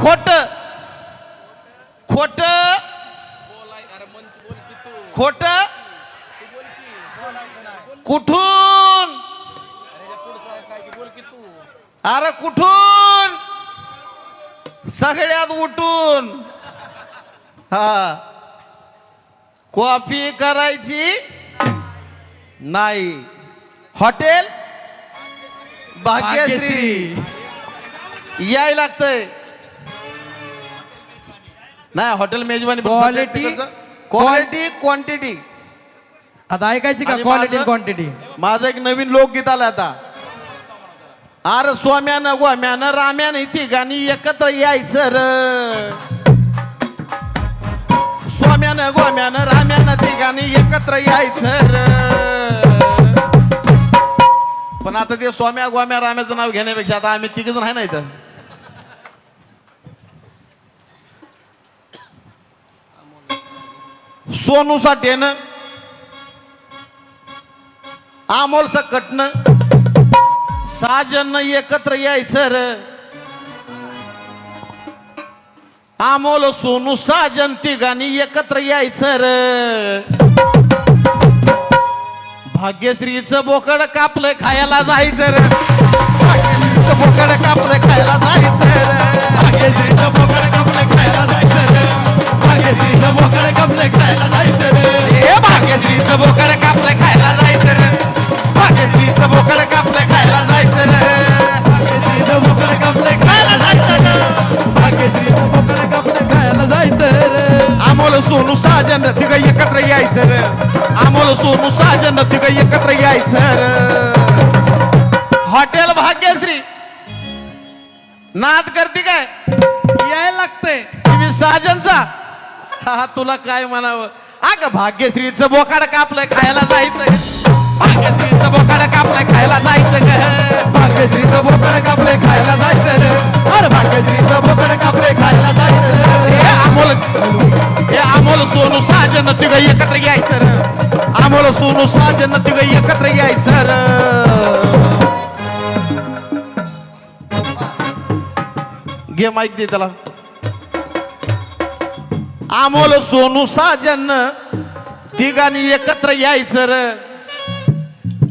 खोट. खोट. खोट. कुठून? अरे कुठून? सगळ्यात उठून. हा. कॉफी करायची नाही. हॉटेल? भाग्यश्री. याय लागतंय. नाही हॉटेल मेजवानी Quality- क्वालिटी क्वांटिटी आता ऐकायची का आणि क्वालिटी माझं- क्वांटिटी माझं एक नवीन लोकगीत आलं आता. अरे स्वाम्यानं गोम्यानं राम्यानं इथे गाणी एकत्र यायचं र. स्वाम्यानं गोम्यानं राम्यानं ती गाणी एकत्र यायचं र. पण आता ते स्वाम्या गोम्या राम्याचं नाव घेण्यापेक्षा आता आम्ही तिघ जण आहे ना इथं? सोनू साठेनं आमोल सकटनं साजन एकत्र यायचं र. आमोल सोनू साजन तिघांनी एकत्र यायचं र. भाग्यश्रीचं बोकड कापलं खायला जायचं र. भाग्यश्रीचं बोकड कापलं खायला जायचं र. भाग्यश्रीचं बोकड भाग्यश्रीचं बोकड कापलं खायला जायचं रे. ए भाग्यश्रीचं बोकड कापलं खायला जायचं र. भाग्यश्रीचं बोकड कापलं खायला जायचं र. भाग्यश्रीचं बोकड कापलं खायला जायचं रे. भाग्यश्रीचं बोकड कापलं खायला जायचं रे. अमोल सोनू साजन तिघ एकत्र यायचं र. अमोल सोनू साजन तिघ एकत्र यायचं र. हॉटेल भाग्यश्री. नाद करते हा हा, तुला काय म्हणावं? अग भाग्यश्रीचं बोकाड कापलं खायला जायचं भाग्यश्रीचं बोकाड कापलं खायला जायचं ग. भाग्यश्रीचं बोकड कापले खायला जायचं रे. अरे भाग्यश्रीचं बोकड कापले खायला जायचं हे अमोल हे अमोल सोनू साजन तिघ एकत्र यायचं र. अमोल सोनू साजन तिघ एकत्र यायचं र. घे माईक दे त्याला. अमोल सोनू साजन तिघांनी एकत्र यायचं र.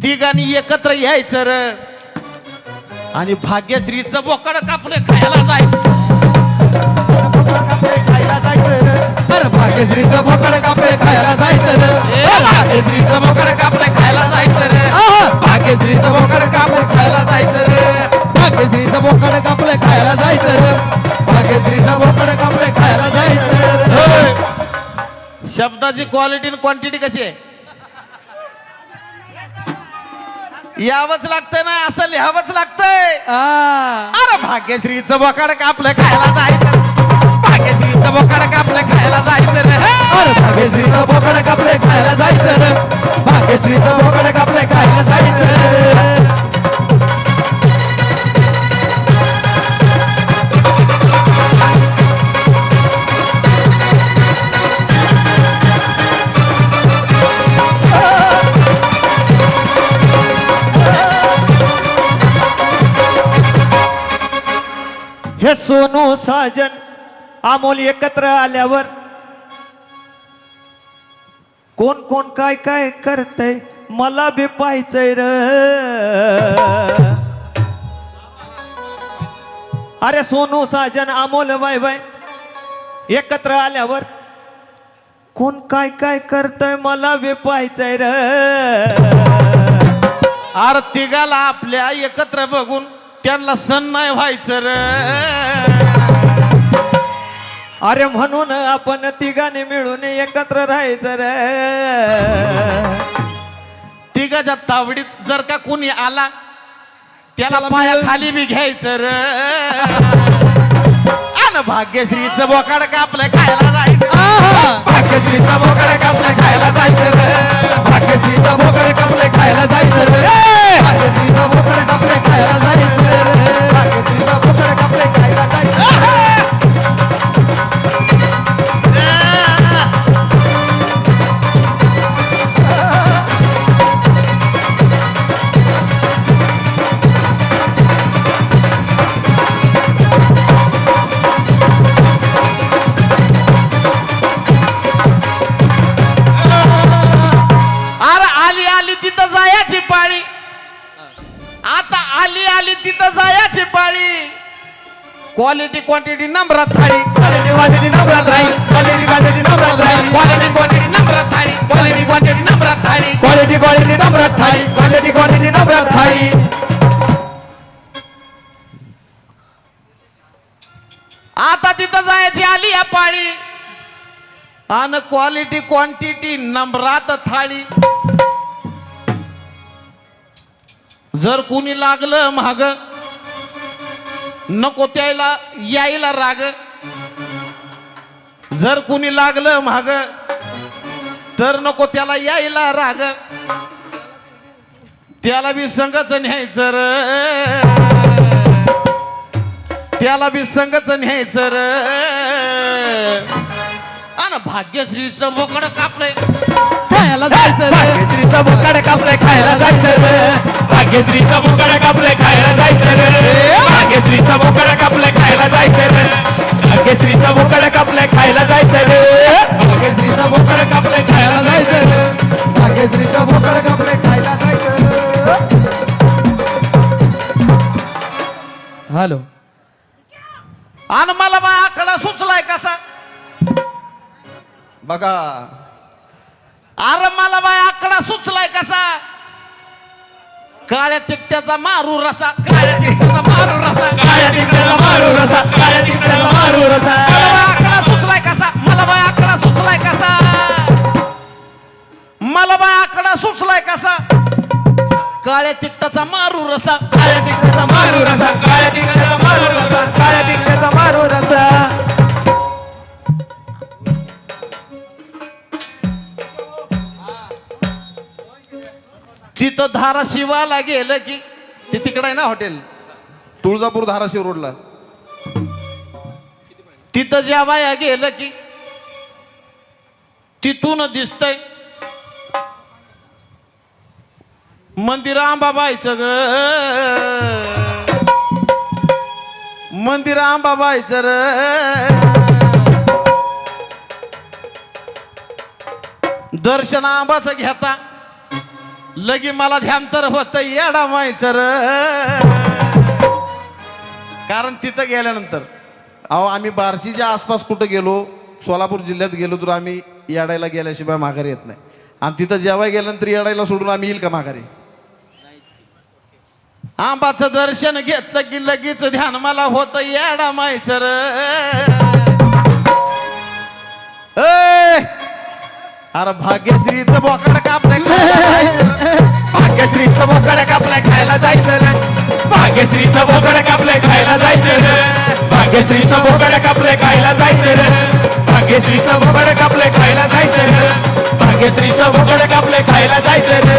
तिघांनी एकत्र यायचं र. आणि भाग्यश्रीचं बोकड कापलं खायला जायचं खायला जायचं र अरे भाग्यश्रीचं बोकड कापले खायला जायचं भाग्यश्रीचं बोकड कापलं खायला जायचं! भाग्यश्रीचं बोकड कापलं खायला जायचं रे. भाग्यश्रीचं बोकड कापले खायला जायचं शब्दाची क्वालिटी आणि क्वांटिटी कशी आहे? यावंच लागतंय ना असं लिहावंच लागतंय. अरे भाग्यश्रीचं बोकाड कापलं खायला जायचं. भाग्यश्रीचं बोकाड कापलं खायला जायचं रे. अरे भाग्यश्रीचं बोकड कापले खायला जायचं रे. भाग्यश्रीचं सहाजन अमोल एकत्र आल्यावर कोण कोण काय काय करतय मला बी पाहायचंय र. अरे सोनू साजन अमोल बाय बाय एकत्र आल्यावर कोण काय काय करतय मला बी पाहायचंय र. अरे तिघाला आपल्या एकत्र बघून त्यांना सण नाही व्हायचं रे. अरे म्हणून आपण तिघांनी मिळून एकत्र राहायचं रे. तिघाच्या तावडीत जर का कोणी आला त्याला पाया खाली बी घ्यायचं रे. आणि भाग्यश्रीचं बोकाड कापलं खायला जायचं. आहा! भाग्यश्रीचं बोकाड कापलं खायला जायचं रे. भाग्यश्रीचं बोकड कापले खायला जायचं रे. भाग्यश्रीचं बोकड कापले खायला जायचं रे. भाग्यश्रीचं क्वालिटी क्वांटिटी नंबरात थाळी क्वालिटी क्वांटिटी नंबरात राहील क्वालिटी क्वांटिटी नंबरात राहील क्वालिटी क्वांटिटी नंबरात थाळी क्वालिटी क्वांटिटी नंबरात थाळी क्वालिटी क्वालिटी नंबरात थाळी क्वालिटी क्वांटिटी नंबरात थाळी आता तिथं जायची आली या पाळी. आणि क्वालिटी क्वांटिटी नंबरात थाळी. जर कुणी लागलं महाग नको त्याला यायला राग. जर कुणी लागलं महाग तर नको त्याला यायला राग. त्याला बी संगच न्यायचं र. त्याला बी संगच न्यायचं र. भाग्यश्रीचं मोकड कापलंय. जायचं भाग्यश्रीचा बोकाड कापले खायला जायचं रे. भाग्यश्रीचा बोकाड कापले खायला जायचं रे. भाग्यश्रीचा बोकाड कापले खायला जायचं रे. भाग्यश्रीचा बोकाड कापले खायला जायचं रे. भाग्यश्रीचा बोकाड कापले खायला जायचं रे. भाग्यश्रीचा बोकाड कापले खायला जायचं हॅलो. आणि मला बा आकडा सुचलाय कसा? बघा अरे मला बाय आकडा सुचलाय कसा? काळ्या तिकट्याचा मारू रसा काळ्या तिकट्याचा मारू रसा काळ्या तिकड्याला मारू रसा काळ्या तिकड्याला मारू रसा. आकडा सुचलाय कसा? मला बाय आकडा सुचलाय कसा? मला बाय आकडा सुचलाय कसा? काळ्या तिकटाचा मारू रसा काळ्या तिकटाचा मारू रसा काळ्या तिकटाचा मारू रसा काळ्या तिकड्याचा तिथं धाराशिवाला गेलं की ते तिकडं आहे ना हॉटेल? तुळजापूर धाराशिव रोडला. तिथं ज्या बाया गेलं की तिथून दिसतंय. मंदिर आंबाबाईचं ग. मंदिर आंबाबाईचं र. दर्शन आंबाचं घेता. लगी मला ध्यान तर होत येडा मायचं कारण तिथं गेल्यानंतर अहो आम्ही बार्शीच्या आसपास कुठं गेलो सोलापूर जिल्ह्यात गेलो तर आम्ही येडायला गेल्याशिवाय माघारी येत नाही. आणि तिथं जेवाय गेल्यानंतर येडायला सोडून आम्ही येईल का माघारी? आंबाचं दर्शन घेतलं की लगेच ध्यान मला होत येडा मायचं ए! अरे भाग्यश्रीच बोकड कापलं भाग्यश्रीच बोकड कापले खायला जायचं भाग्यश्रीच बोकड कापले खायला जायचं भाग्यश्रीच बोकड कापले खायला जायचं भाग्यश्रीच बोकड कापले खायला जायचं भाग्यश्रीच बोकड कापले खायला जायचं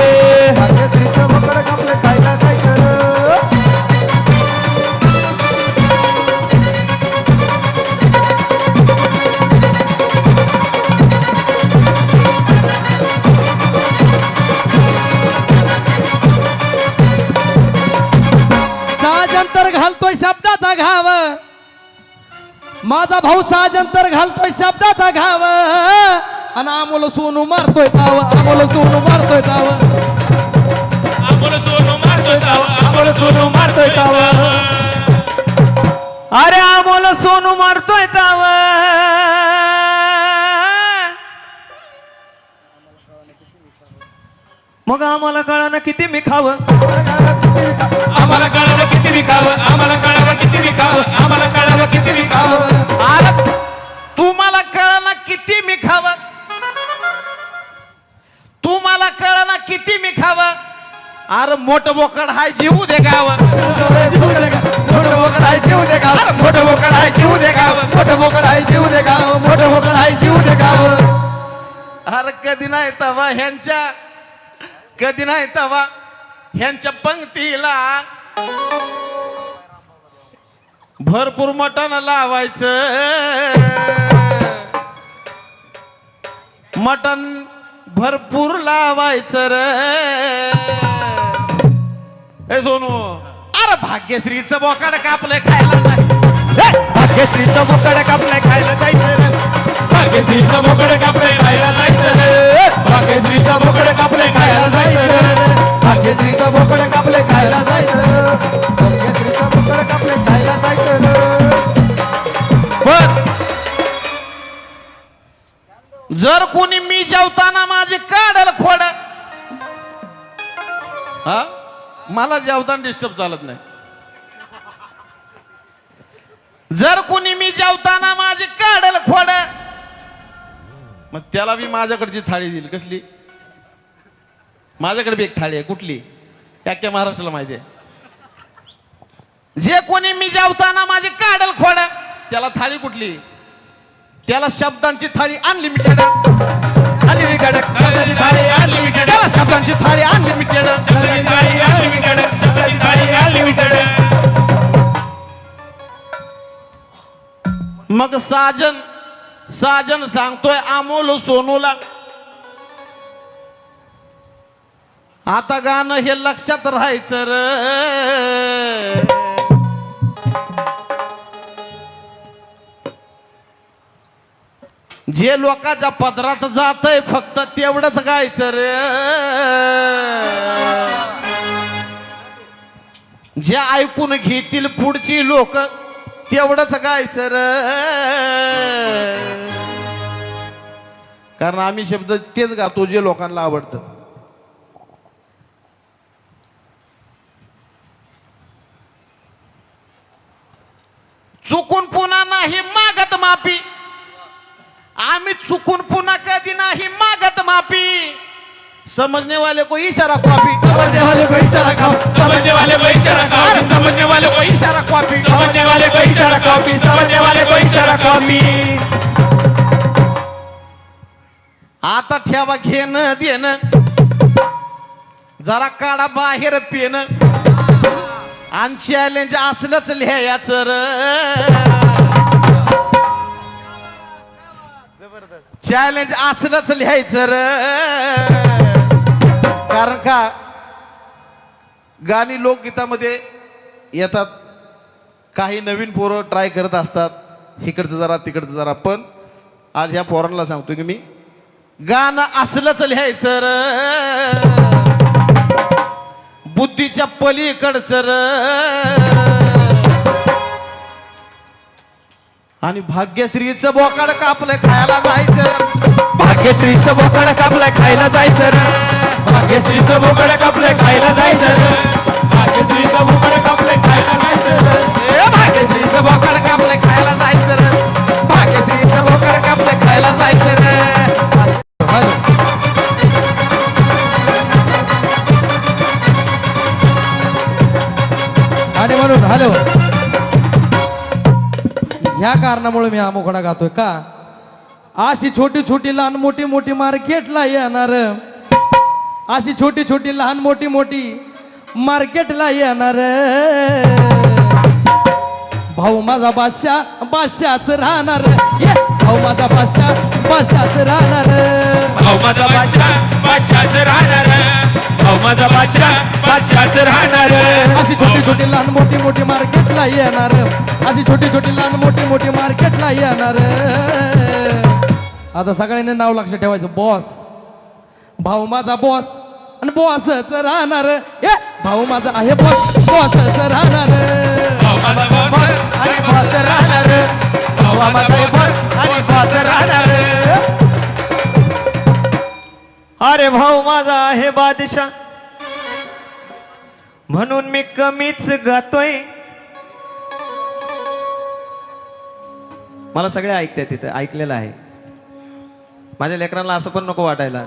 माझा भाऊ साजंतर घालतोय शब्दाचा घाव. आणि अमोल सोनू मारतोय ताव अमोल सोनू मारतोय ताव. आंबोल सोनू मारतोय ताव आंबोल सोनू मारतोय ताव. अरे अमोल सोनू मारतोय मग आम्हाला कळानं किती मी खावं. आम्हाला कळावं किती विकावं आम्हाला कळावं किती विकावं आम्हाला कळावं किती विकावं अरे तुम्हाला कळना किती मी खावं. तुम्हाला कळना किती मी खावं. अरे मोठ बोकड हाय जीव दे गाव. मोठं बोकड आहे जीव दे गाव. मोठ बोकड हाय जीव दे गाव. मोठं बोकड आहे जीव दे गाव. मोठं बोकड आहे जीव दे गाव. अरे कधी नाही तवा ह्यांच्या कधी नाही तवा ह्यांच्या पंक्तीला भरपूर मटण लावायचं. मटण भरपूर लावायचं र. सोनू. अरे भाग्यश्रीचं बोकाड कापलंय खायला. जाय भाग्यश्रीचं बोकड कापले खायला जायचं भाग्यश्रीचं मला जेवताना डिस्टर्ब चालत नाही. जर कोणी मी जेवताना माझे काढल खोड मग त्याला मी माझ्याकडची थाळी देईल. कसली? माझ्याकडे बी एक थाळी आहे. कुठली? अख्ख्या महाराष्ट्राला माहिती आहे. जे कोणी मी जेवताना माझी काढल खोड त्याला थाळी कुठली? त्याला शब्दांची थाळी अनलिमिटेड अनलिमिटेड शब्दाची थाळी अनलिमिटेड त्याला शब्दांची थाळी अनलिमिटेड शब्दाची थाळी अनलिमिटेड शब्दाची थाळी अनलिमिटेड मग साजन साजन सांगतोय अमोल सोनूला. आता गाणं हे लक्षात राहायचं र. जे लोकांच्या पदरात जातय फक्त तेवढंच गायचं रे. जे ऐकून घेतील पुढची लोक तेवढंच गायचं र. कारण आम्ही शब्द तेच गातो जे लोकांना आवडतं. चुकून पुन्हा नाही मागत माफी. चुकून पुन्हा कधी नाही मागत माफी. समजने वाले को इशारा कॉपी. समझने वाले को इशारा खाओ समझने वाले को इशारा अरे समझने वाले को इशारा कॉपी. समझने वाले को इशारा कॉपी. समझने वाले को इशारा कॉपी. आता ठेवा घेणं देणं. जरा काढा बाहेर पेन आणि चॅलेंज असलंच लिहायचं र. चॅलेंज असलंच लिहायचं र. कारण का? गाणी लोकगीतामध्ये येतात. काही नवीन पोरं ट्राय करत असतात. इकडचं जरा तिकडचं जरा. पण आज ह्या पोरांना सांगतो की मी गाणं असलंच लिहायचं र. बुद्धीच्या पलीकडचं र. आणि भाग्यश्रीचं बोकाड कापलं खायला जायचं भाग्यश्रीचं बोकड कापलं खायला जायचं भाग्यश्रीचं बोकड कापलं खायला जायचं भाग्यश्रीचं बोकड कापलं खायला जायचं भाग्यश्रीचं बोकाड कापलं खायला जायचं भाग्यश्रीचं बोकाड कापलं खायला जायचं आणि म्हणून हॅलो. ह्या कारणामुळे मी हा मोकळा गातोय. का? अशी छोटी छोटी लहान मोठी मोठी मार्केटला येणार. अशी छोटी छोटी लहान मोठी मोठी मार्केटला येणार. भाऊ माझा बादशाह बादशाच राहणार. ये भाऊ माझा बादशाह बादशाच राहणार. भाऊ माझा बादशाह बादशाच राहणार. माझा बादशाह राहणार. अशी छोटी छोटी लहान मोठी मोठी मार्केटला येणार. अशी छोटी छोटी लहान मोठी मोठी मार्केटला येणार. आता सगळ्यांनी नाव लक्ष ठेवायचं. बॉस. भाऊ माझा बॉस. आणि बॉसच राहणार. ए भाऊ माझा आहे बॉस. बॉसच राहणार. बॉस बॉस राहणार. बॉस बॉस राहणार. अरे भाऊ माझा आहे बादशाह. म्हणून मी कमीच गातोय. मला सगळे ऐकतात तिथं ऐकलेलं आहे. माझ्या लेकरांना असं पण नको वाटायला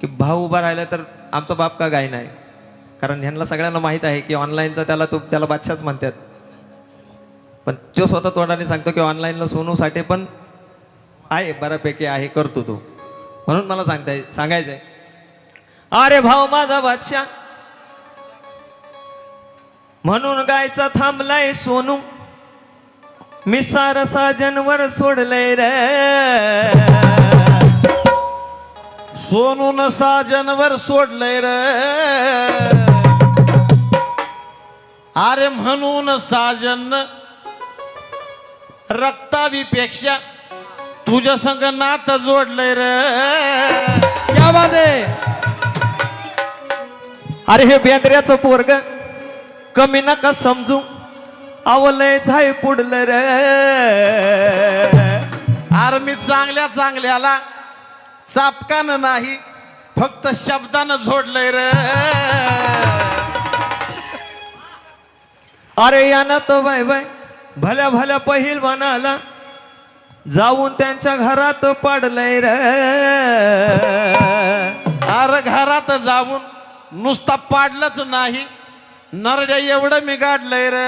की भाऊ उभा राहिला तर आमचा बाप का गाय नाही. कारण ह्यांना सगळ्यांना माहीत आहे की ऑनलाईनचा त्याला तो त्याला बादशाच म्हणतात. पण तो स्वतः तोंडाने सांगतो की ऑनलाईनला सोनू साठे पण आहे बऱ्यापैकी आहे करतो तो. म्हणून मला सांगताय सांगायचंय. अरे भाऊ माझा बादशाह. म्हणून गायचा थांबलाय सोनू. मी सार साजनवर सोडलंय रे. सोनून साजनवर सोडलंय र. अरे म्हणून साजन रक्तावीपेक्षा तुझ्या संग नात जोडलंय र. क्या बात आहे अरे हे बेंद्र्याचं पोरग. कमी नका समजू. आवलय झाय पुडलं रे. अरे मी चांगल्या चांगल्याला चापकानं नाही फक्त शब्दानं झोडलंय रे. अरे यानं तो बाय बाय भल्या भल्या पहिल बनाला जाऊन त्यांच्या घरात पडलंय रे. अरे घरात जाऊन नुसता पाडलंच नाही नरड्या एवढं मी गाडलंय रे.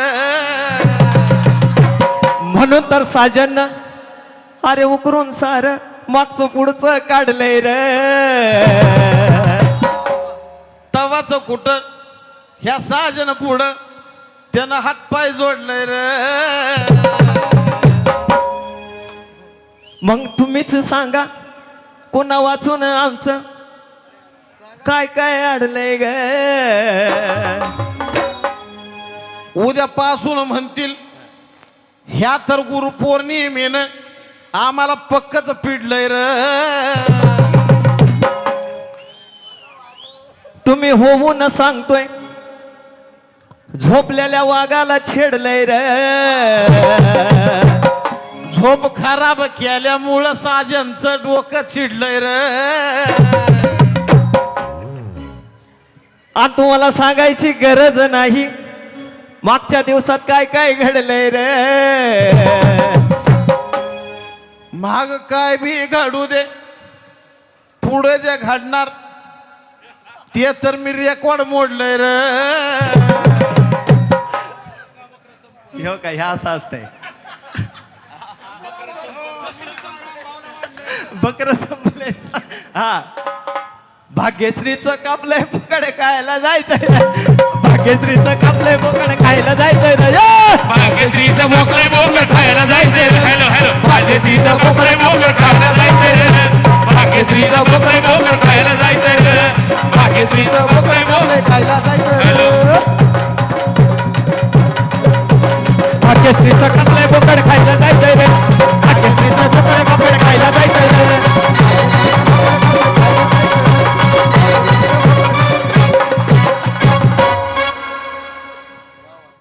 म्हणून तर साजन अरे उकरून सार मागचं पुढचं काढलंय रे. तवाच कुठं? ह्या साजन पुढं त्यानं हातपाय जोडलंय रे. मग तुम्हीच सांगा कोणा वाचून आमचं? काय काय अडलंय ग? उद्यापासून म्हणतील ह्या तर गुरु पौर्णिमेनं आम्हाला पक्कच पिडलंय र. तुम्ही होऊन सांगतोय झोपलेल्या वाघाला छेडलंय रे. झोप खराब केल्यामुळं साजनचं डोकं चिडलंय र. आणि तुम्हाला सांगायची गरज नाही मागच्या दिवसात काय काय घडलंय रे? माग काय बी घडू दे. पुढे जे घडणार ते तर मी रेकॉर्ड मोडलंय र. हो काय ह्या असं असतंय. बकर संपलायचं हा. भाग्यश्रीचं कापलंय फुकडे खायला जायचंय. भाग्यश्रीचं कापलंय बोकड खायला जायचंय ना भाग्यश्रीचं मोकळे बोकड खायला जायचंय हॅलो हॅलो. भाग्यश्रीचं मोकळे बोकड खायला जायचंय भाग्यश्रीचं मोकळे बोकड खायला जायचंय भाग्यश्रीचं मोकळे बोकड खायला जायचंय केसरीचं कापलंय बोकड खायला जायचंय रे केसरीचं मोकळे बोकड खायला जायचंय